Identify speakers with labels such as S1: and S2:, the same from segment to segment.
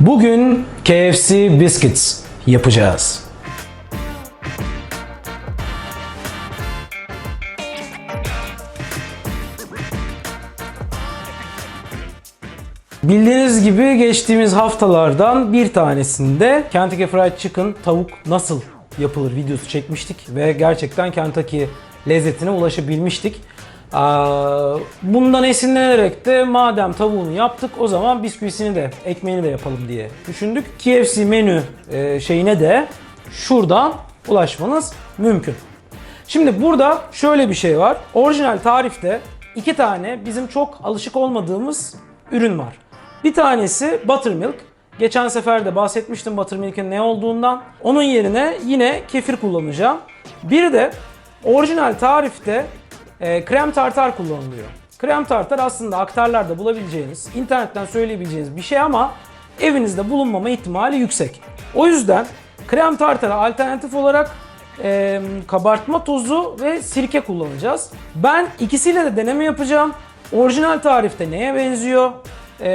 S1: Bugün KFC Biscuits yapacağız. Bildiğiniz gibi geçtiğimiz haftalardan bir tanesinde Kentucky Fried Chicken tavuk nasıl yapılır videosu çekmiştik ve gerçekten Kentucky lezzetine ulaşabilmiştik. Bundan esinlenerek de madem tavuğunu yaptık o zaman bisküvisini de ekmeğini de yapalım diye düşündük. KFC menü e, şeyine de şuradan ulaşmanız mümkün. Şimdi burada şöyle bir şey var. Orijinal tarifte iki tane bizim çok alışık olmadığımız ürün var. Bir tanesi buttermilk. Geçen sefer de bahsetmiştim buttermilk'in ne olduğundan. Onun yerine yine kefir kullanacağım. Bir de orijinal tarifte e, krem tartar kullanılıyor. Krem tartar aslında aktarlarda bulabileceğiniz, internetten söyleyebileceğiniz bir şey ama evinizde bulunmama ihtimali yüksek. O yüzden krem tartara alternatif olarak e, kabartma tozu ve sirke kullanacağız. Ben ikisiyle de deneme yapacağım. Orijinal tarifte neye benziyor e,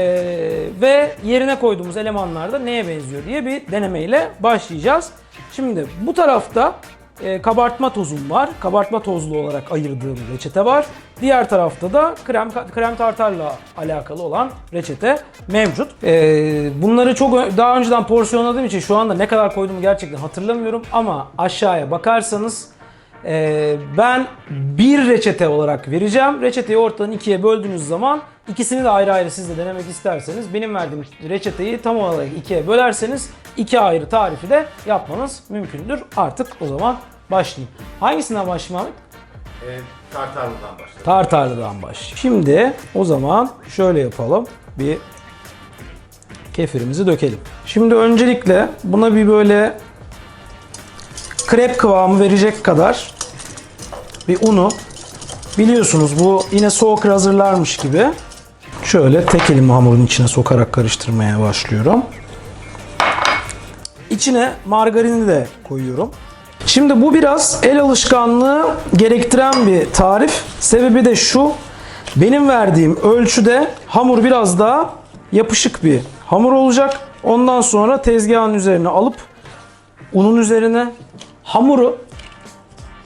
S1: ve yerine koyduğumuz elemanlarda neye benziyor diye bir denemeyle başlayacağız. Şimdi bu tarafta e, kabartma tozum var. Kabartma tozlu olarak ayırdığım reçete var. Diğer tarafta da krem krem tartarla alakalı olan reçete mevcut. E, bunları çok daha önceden porsiyonladığım için şu anda ne kadar koyduğumu gerçekten hatırlamıyorum ama aşağıya bakarsanız e, ben bir reçete olarak vereceğim. Reçeteyi ortadan ikiye böldüğünüz zaman ikisini de ayrı ayrı siz de denemek isterseniz benim verdiğim reçeteyi tam olarak ikiye bölerseniz iki ayrı tarifi de yapmanız mümkündür. Artık o zaman başlayayım. Hangisinden başlayayım Ahmet?
S2: E, tartarlıdan başlayalım.
S1: Tartarlı'dan başlayayım. Şimdi o zaman şöyle yapalım. Bir kefirimizi dökelim. Şimdi öncelikle buna bir böyle krep kıvamı verecek kadar bir unu biliyorsunuz bu yine soğuk hazırlarmış gibi şöyle tek elimi hamurun içine sokarak karıştırmaya başlıyorum. İçine margarini de koyuyorum. Şimdi bu biraz el alışkanlığı gerektiren bir tarif. Sebebi de şu. Benim verdiğim ölçüde hamur biraz daha yapışık bir hamur olacak. Ondan sonra tezgahın üzerine alıp unun üzerine hamuru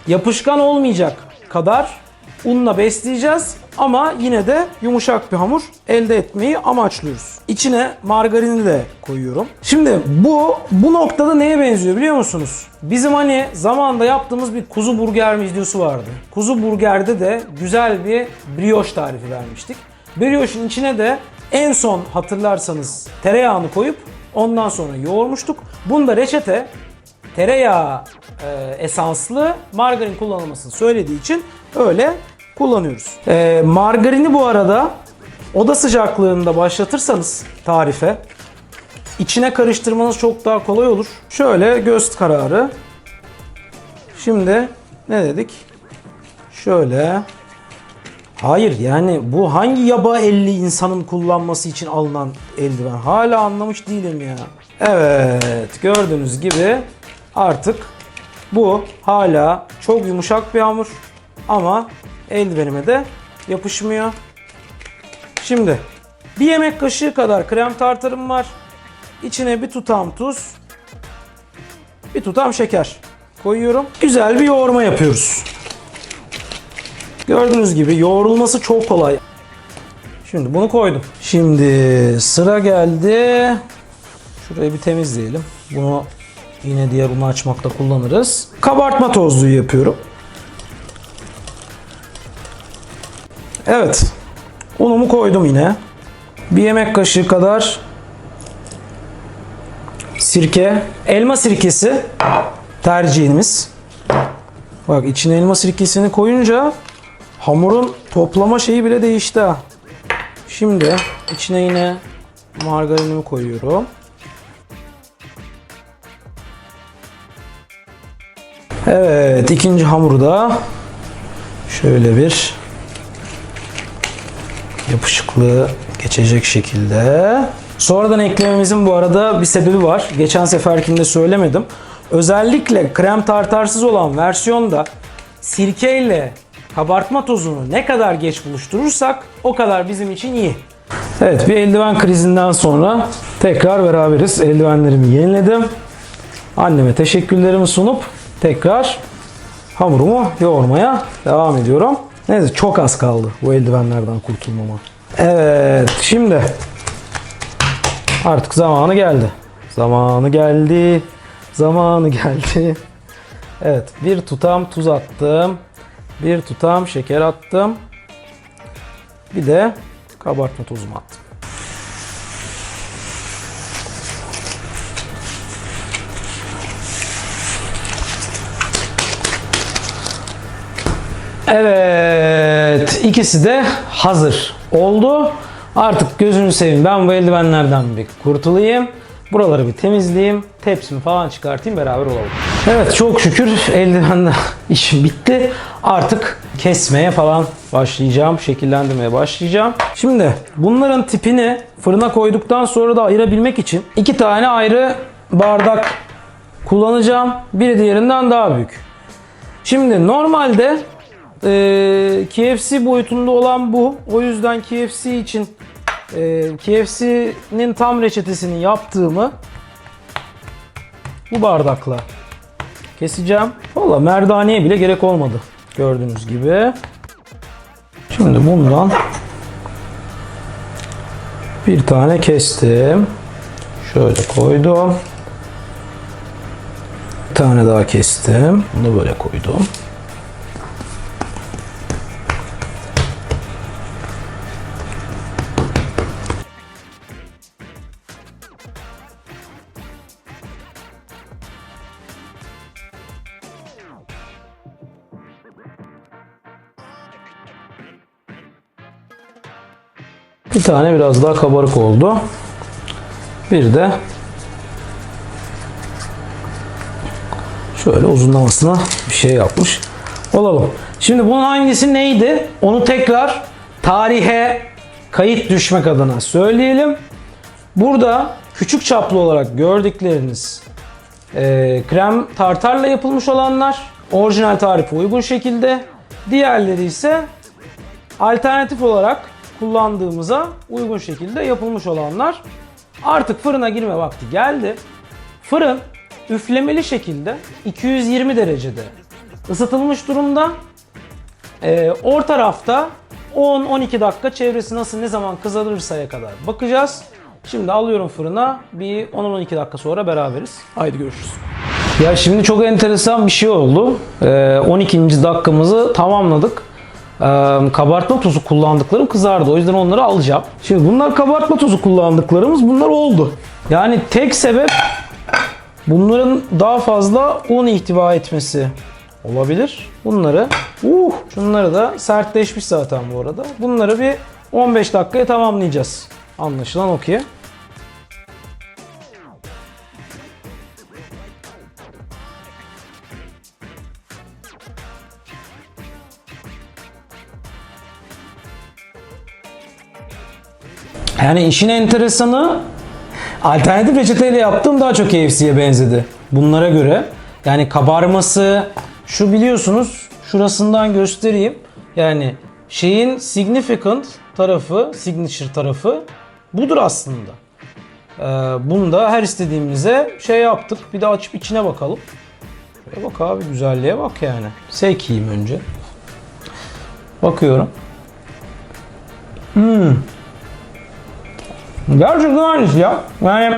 S1: yapışkan olmayacak kadar unla besleyeceğiz ama yine de yumuşak bir hamur elde etmeyi amaçlıyoruz. İçine margarini de koyuyorum. Şimdi bu bu noktada neye benziyor biliyor musunuz? Bizim hani zamanda yaptığımız bir kuzu burger videosu vardı. Kuzu burgerde de güzel bir brioche tarifi vermiştik. Brioche'un içine de en son hatırlarsanız tereyağını koyup ondan sonra yoğurmuştuk. Bunda reçete tereyağı e, esanslı margarin kullanılmasını söylediği için öyle kullanıyoruz. E, margarini bu arada oda sıcaklığında başlatırsanız tarife içine karıştırmanız çok daha kolay olur. Şöyle göz kararı. Şimdi ne dedik? Şöyle. Hayır yani bu hangi yaba elli insanın kullanması için alınan eldiven? Hala anlamış değilim ya. Evet gördüğünüz gibi artık bu hala çok yumuşak bir hamur ama eldivenime de yapışmıyor. Şimdi bir yemek kaşığı kadar krem tartarım var. İçine bir tutam tuz, bir tutam şeker koyuyorum. Güzel bir yoğurma yapıyoruz. Gördüğünüz gibi yoğrulması çok kolay. Şimdi bunu koydum. Şimdi sıra geldi. Şurayı bir temizleyelim. Bunu yine diğer unu açmakta kullanırız. Kabartma tozluğu yapıyorum. Evet. Unumu koydum yine. Bir yemek kaşığı kadar sirke. Elma sirkesi tercihimiz. Bak içine elma sirkesini koyunca hamurun toplama şeyi bile değişti. Şimdi içine yine margarinimi koyuyorum. Evet ikinci hamuru da şöyle bir yapışıklığı geçecek şekilde Sonradan eklememizin bu arada bir sebebi var. Geçen seferkinde söylemedim. Özellikle krem tartarsız olan versiyonda sirkeyle kabartma tozunu ne kadar geç buluşturursak o kadar bizim için iyi. Evet bir eldiven krizinden sonra tekrar beraberiz. Eldivenlerimi yeniledim. Anneme teşekkürlerimi sunup tekrar hamurumu yoğurmaya devam ediyorum. Neyse çok az kaldı bu eldivenlerden kurtulmama. Evet şimdi artık zamanı geldi. Zamanı geldi. Zamanı geldi. Evet bir tutam tuz attım. Bir tutam şeker attım. Bir de kabartma tozumu attım. Evet, ikisi de hazır oldu. Artık gözünü seveyim ben bu eldivenlerden bir kurtulayım. Buraları bir temizleyeyim. Tepsimi falan çıkartayım beraber olalım. Evet çok şükür eldivenle işim bitti. Artık kesmeye falan başlayacağım. Şekillendirmeye başlayacağım. Şimdi bunların tipini fırına koyduktan sonra da ayırabilmek için iki tane ayrı bardak kullanacağım. Biri diğerinden daha büyük. Şimdi normalde e, KFC boyutunda olan bu. O yüzden KFC için e, KFC'nin tam reçetesini yaptığımı bu bardakla keseceğim. Valla merdaneye bile gerek olmadı. Gördüğünüz gibi. Şimdi bundan bir tane kestim. Şöyle koydum. Bir tane daha kestim. Bunu böyle koydum. Bir tane biraz daha kabarık oldu. Bir de şöyle uzunlamasına bir şey yapmış olalım. Şimdi bunun hangisi neydi? Onu tekrar tarihe kayıt düşmek adına söyleyelim. Burada küçük çaplı olarak gördükleriniz e, krem tartarla yapılmış olanlar orijinal tarife uygun şekilde. Diğerleri ise alternatif olarak kullandığımıza uygun şekilde yapılmış olanlar. Artık fırına girme vakti geldi. Fırın üflemeli şekilde 220 derecede ısıtılmış durumda. Ee, orta rafta 10-12 dakika çevresi nasıl ne zaman kızarırsaya kadar bakacağız. Şimdi alıyorum fırına. Bir 10-12 dakika sonra beraberiz. Haydi görüşürüz. Ya şimdi çok enteresan bir şey oldu. Ee, 12. dakikamızı tamamladık. Ee, kabartma tozu kullandıklarım kızardı. O yüzden onları alacağım. Şimdi bunlar kabartma tozu kullandıklarımız bunlar oldu. Yani tek sebep bunların daha fazla un ihtiva etmesi olabilir. Bunları uh, şunları da sertleşmiş zaten bu arada. Bunları bir 15 dakikaya tamamlayacağız. Anlaşılan o ki. Yani işin enteresanı alternatif reçeteyle yaptığım daha çok KFC'ye benzedi. Bunlara göre. Yani kabarması şu biliyorsunuz şurasından göstereyim. Yani şeyin significant tarafı, signature tarafı budur aslında. Ee, bunu da her istediğimize şey yaptık. Bir de açıp içine bakalım. Şöyle bak abi güzelliğe bak yani. Steak yiyeyim önce. Bakıyorum. Hmm. Gerçekten aynısı ya. Yani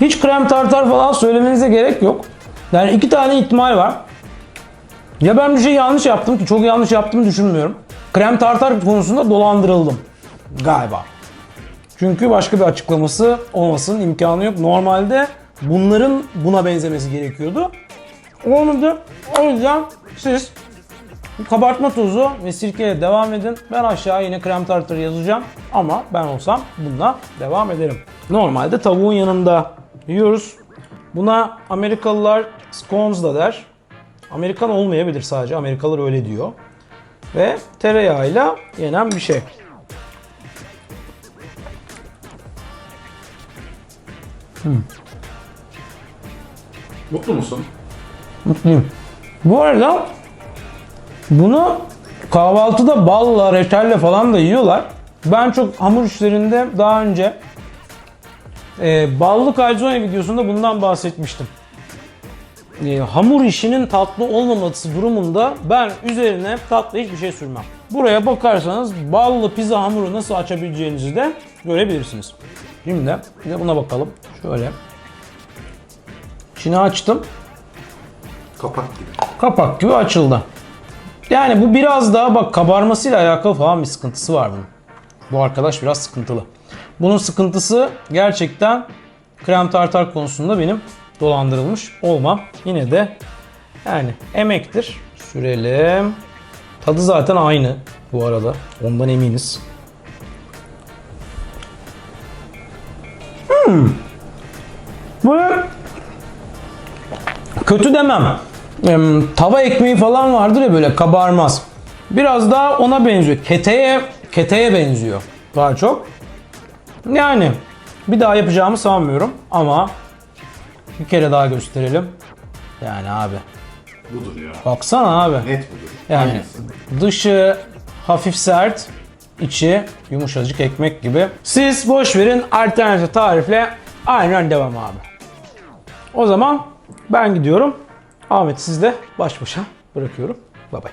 S1: hiç krem tartar falan söylemenize gerek yok. Yani iki tane ihtimal var. Ya ben bir şey yanlış yaptım ki çok yanlış yaptığımı düşünmüyorum. Krem tartar konusunda dolandırıldım. Galiba. Çünkü başka bir açıklaması olmasının imkanı yok. Normalde bunların buna benzemesi gerekiyordu. Olmadı. O yüzden siz Kabartma tozu ve sirkeyle devam edin. Ben aşağı yine krem tartar yazacağım. Ama ben olsam bununla devam ederim. Normalde tavuğun yanında yiyoruz. Buna Amerikalılar scones da der. Amerikan olmayabilir sadece. Amerikalılar öyle diyor. Ve tereyağıyla yenen bir şey.
S2: Mutlu musun?
S1: Mutluyum. Bu arada bunu kahvaltıda balla, reçelle falan da yiyorlar. Ben çok hamur işlerinde daha önce e, ballı calzone videosunda bundan bahsetmiştim. E, hamur işinin tatlı olmaması durumunda ben üzerine tatlı hiçbir şey sürmem. Buraya bakarsanız ballı pizza hamuru nasıl açabileceğinizi de görebilirsiniz. Şimdi bir de buna bakalım. Şöyle. İçini açtım
S2: Kapak gibi.
S1: kapak gibi açıldı. Yani bu biraz daha bak kabarmasıyla alakalı falan bir sıkıntısı var bunun. Bu arkadaş biraz sıkıntılı. Bunun sıkıntısı gerçekten krem tartar konusunda benim dolandırılmış olmam. Yine de yani emektir. Sürelim. Tadı zaten aynı bu arada. Ondan eminiz. Hmm. Böyle kötü demem. Tava ekmeği falan vardır ya böyle kabarmaz. Biraz daha ona benziyor. Keteye, keteye benziyor daha çok. Yani bir daha yapacağımı sanmıyorum ama bir kere daha gösterelim. Yani abi
S2: Budur ya.
S1: baksana abi.
S2: Net budur.
S1: Yani
S2: Aynısı.
S1: dışı hafif sert, içi yumuşacık ekmek gibi. Siz boş verin alternatif tarifle aynen devam abi. O zaman ben gidiyorum. Ahmet sizle baş başa bırakıyorum. Bay bay.